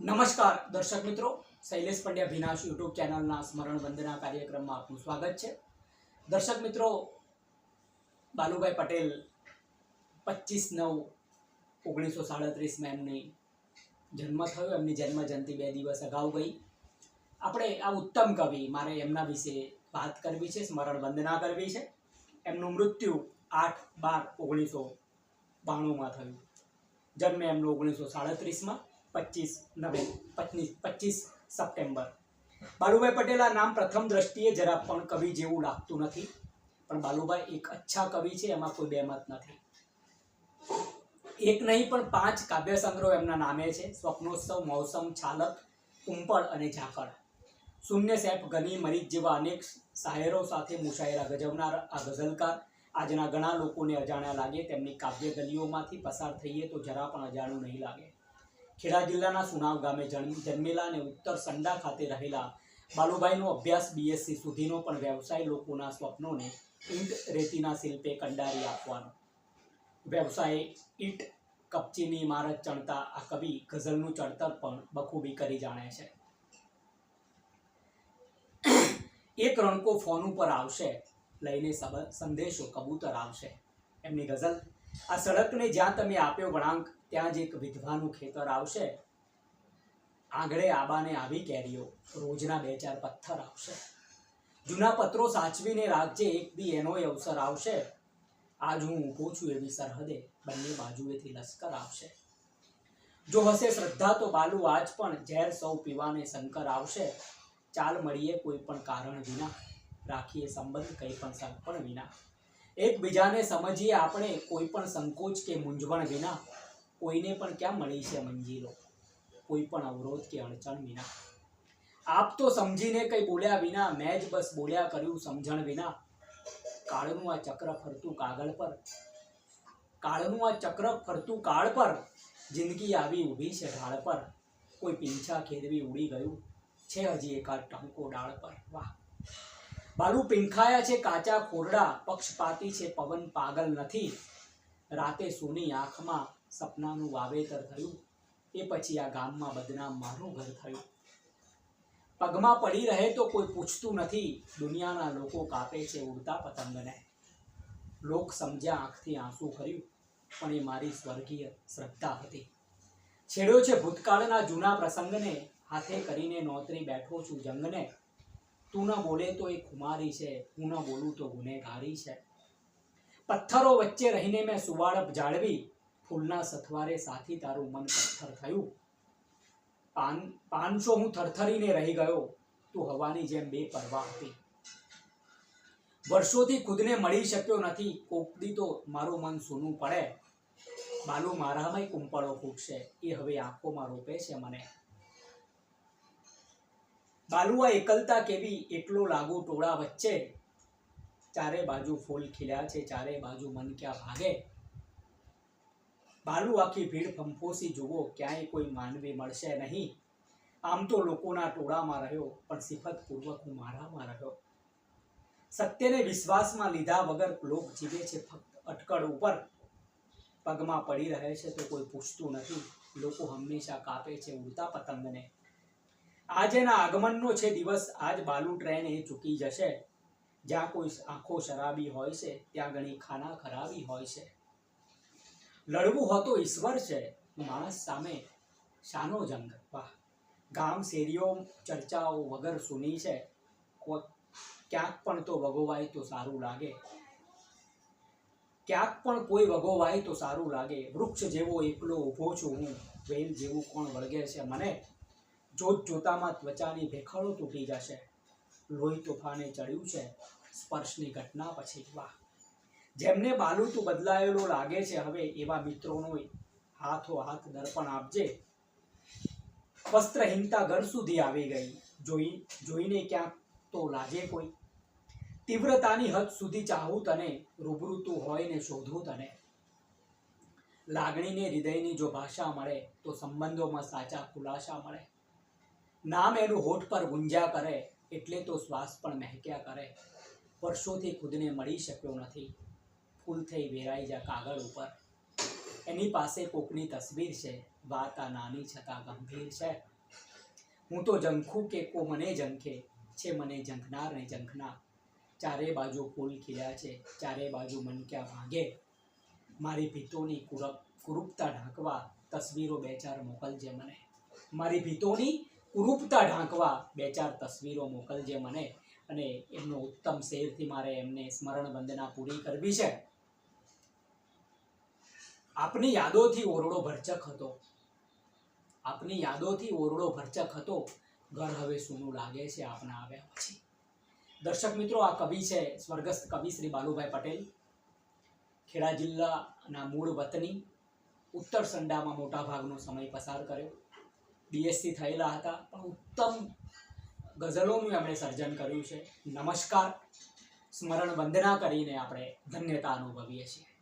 નમસ્કાર, દર્શક મિત્રો. શૈલેષ પંડ્યા ભીનાશ યુટ્યુબ ચેનલના સ્મરણ વંદના કાર્યક્રમમાં આપનું સ્વાગત છે. દર્શક મિત્રો, બાલુભાઈ પટેલ પચીસ નવ ઓગણીસો સાડત્રીસમાં એમની જન્મ થયો. એમની જન્મ જયંતિ બે દિવસ અગાઉ ગઈ. આપણે આ ઉત્તમ કવિ, મારે એમના વિશે વાત કરવી છે, સ્મરણ વંદના કરવી છે. એમનું મૃત્યુ આઠ બાર ઓગણીસો બાણુંમાં થયું. જન્મ એમનો ઓગણીસો સાડત્રીસમાં. પચીસ પચીસ પચીસ સપ્ટેમ્બર. બાલુભાઈ પટેલ આ નામ પ્રથમ દ્રષ્ટિએ જરા પણ કવિ જેવું લાગતું નથી. પણ બાલુભાઈ એક અચ્છા કવિ છે, એમાં કોઈ બેમત નથી. એક નહીં, પણ પાંચ કાવ્ય સંગ્રહો એમના નામે છે. સ્વપ્નોત્સવ મૌસમ છાલક કુંપળ અને ઝાકળ. શૂન્ય સેફ ગની મરીજ જેવા અનેક શાયરો સાથે મુશાયરા ગજવનાર આ ગઝલકાર. આજના ઘણા લોકોને અજાણ્યા લાગે, તેમની કાવ્ય ગલીઓમાંથી પસાર થઈએ તો જરા પણ અજાણું નહીં લાગે. ખેડા જિલ્લાના સુનાવ ગામે જન્મેલા અને ઉત્તર સંડા ખાતે રહેલા બાલુભાઈનો અભ્યાસ બીએસસી સુધીનો પણ વ્યવસાય લોકોના સ્વપ્નોને ઈંટ રેતીના શિલ્પે કંડારી આપવાનો. વ્યવસાય ઈંટ કપચીની ઇમારત ચણતા આ કવિ ગઝલનું ચણતર પણ બખૂબી કરી જાણે છે. એક રણકો ફોન ઉપર આવશે, લઈને સંદેશો કબૂતર આવશે. એમની ગઝલ, આ સડકને જ્યાં તમે આપ્યો વળાંક ત્યાં જ એક વિધવાનું ખેતર આવશે. આંગળે આબાને આવી કેરીઓ. રોજના બે ચાર પથ્થર આવશે. જૂના પત્રો સાચવીને રાખજે, એક બી એનો અવસર આવશે. આજ હું ઊભો છું એવી સરહદે. બંને બાજુએથી લશ્કર આવશે. જો હશે શ્રદ્ધા તો બાલુ આજ પણ ઝેર સૌ પીવાને શંકર આવશે. ચાલ મળીએ કોઈ પણ કારણ વિના. રાખીએ સંબંધ કંઈ પણ સંપણ વિના. એકબીજાને સમજીએ આપણે કોઈ પણ સંકોચ કે મૂંઝવણ વિના. કોઈને પણ ક્યાં મળી છે મંજિલો કોઈ પણ અવરોધ કે અડચણ વિના. આપ તો સમજીને કંઈ બોલ્યા વિના, મેં જ બસ બોલ્યા કર્યું સમજણ વિના. કાળનું આ ચક્ર ફરતું કાગળ પર. કાળનું આ ચક્ર ફરતું કાળ પર. જિંદગી આવી ઊભી છે ઢાળ પર. કોઈ પીંછા ખેદવી ઉડી ગયું છે હજી એકાદ ટંકો ડાળ પર. વાહ! બાલુ પીંખાયા છે કાચા ખોરડા, પક્ષપાતી છે પવન પાગલ નથી. રાતે સોની આંખમાં સપનાનું વાવેતર થયું. એ પછી આ ગામમાં બદનામ મારું ઘર થયું. પગમાં પડી રહે તો કોઈ પૂછતું નથી, દુનિયાના લોકો કાપે છે ઉડતા પતંગને. લોક સમજ્યા આંખથી આંસુ કર્યું, પણ એ મારી સ્વર્ગીય શ્રદ્ધા હતી. છેડ્યો છે ભૂતકાળના જૂના પ્રસંગને, હાથે કરીને નોતરી બેઠો છું જંગને. તું ન બોલે તો એ ખુમારી છે, હું ન બોલું તો ગુનેગારી છે. પથ્થરો વચ્ચે રહીને મેં સુવાળપ જાળવી. ફૂલના સથવારે સાથી તારું મન પથ્થર થયું. પાન, પાંચસો હું થરથરીને રહી ગયો. તું હવાની જેમ બે પરવા હતી. વર્ષોથી ખુદને મળી શક્યો નથી. કોકદી તો મારું મન સૂનું પડે. બાલુ મારામાંય કુંપળો ફૂટશે. એ હવે આંખોમાં રોપે છે મને. બાલુઆ એકલતા કેવી? એટલો લાગુ ટોળા વચ્ચે. ચારે બાજુ ફૂલ ખીલ્યા છે, ચારે બાજુ મન ક્યાં ભાગે. બાલુ આખી ભીડ ફંફોસી, જુઓ, ક્યાંય કોઈ માનવી મળશે નહીં. આમ તો લોકોના ટોળામાં રહ્યો, પણ સિફતપૂર્વક હું મારામાં રહ્યો. સત્યને વિશ્વાસમાં લીધા વગર લોક જીવે છે ફક્ત અટકળ ઉપર. પગમાં પડી રહે છે તો કોઈ પૂછતું નથી. લોકો હંમેશા કાપે છે ઉડતા પતંગને. આજેના આગમનનો છે દિવસ, આજ બાલુ ટ્રેન એ ચૂકી જશે. જ્યાં કોઈ આંખો શરાબી હોય છે, ત્યાં ઘણી ખાના ખરાબી હોય છે. લડવું હતો ઈશ્વર છે, માણસ સામે શાનો જંગ. વાહ. ગામ શેરીઓ, ચર્ચાઓ વગર સુની છે. ક્યાંક પણ તો વગોવાય તો સારું લાગે. ક્યાંક પણ કોઈ વગોવાય તો સારું લાગે. વૃક્ષ જેવો એકલો ઊભો છું હું. વેલ જેવું કોણ વળગે છે મને? જોત જોતામાં ત્વચાની ભેખડો તૂટી જશે. લોહી તોફાને ચડ્યું છે. સ્પર્શની ઘટના પછી વાહ જેમને બાલુતું બદલાયેલો લાગે છે હવે એવા મિત્રોનો હાથો હાથ દર્પણ આપજે. વસ્ત્રહીનતા ઘર સુધી આવી ગઈ. જોઈ, જોઈને ક્યાંક તો લાજે કોઈ. તીવ્રતાની હદ સુધી ચાહું તને, રૂબરૂ તું હોય ને શોધું તને. લાગણીને હૃદયની જો ભાષા મળે, તો સંબંધોમાં સાચા ખુલાસા મળે. નામ એનું હોઠ પર ગુંજ્યા કરે, એટલે તો શ્વાસ પણ મહેક્યા કરે. વર્ષોથી ખુદને મળી શક્યો નથી. ફૂલ થઈ વેરાઈ જા કાગળ ઉપર. એની પાસે કોકની તસવીર છે. વાત આ નાની છતાં ગંભીર છે. હું તો જંખું કે કો મને જંખે? છે મને જંખનાર ને જંખનાર ચારે બાજુ ફૂલ ખીલ્યા છે. ચારે બાજુ મન ક્યાં ભાગે? મારી ભીતોની કુરપ કુરૂપતા ઢાંકવા તસવીરો બે ચાર મોકલજે મને. મારી ભીતોની કુરૂપતા ઢાંકવા બે ચાર તસવીરો મોકલજે મને. અને એમનો ઉત્તમ શેરથી મારે એમને સ્મરણ વંદના પૂરી કરવી છે. આપની યાદોથી ઓરડો ભરચક હતો. આપની યાદોથી ઓરડો ભરચક હતો. ઘર હવે સૂનું લાગે છે આપના આવ્યા પછી. દર્શક મિત્રો, આ કવિ છે, સ્વર્ગસ્થ કવિ શ્રી બાલુભાઈ પટેલ. ખેડા જિલ્લાના મૂળ વતની. ઉત્તર સંડામાં મોટા ભાગનો સમય પસાર કર્યો. બીએસસી થયેલા હતા, પણ ઉત્તમ ગઝલોનું એમણે સર્જન કર્યું છે. નમસ્કાર. સ્મરણ વંદના કરીને આપણે ધન્યતા અનુભવીએ છીએ.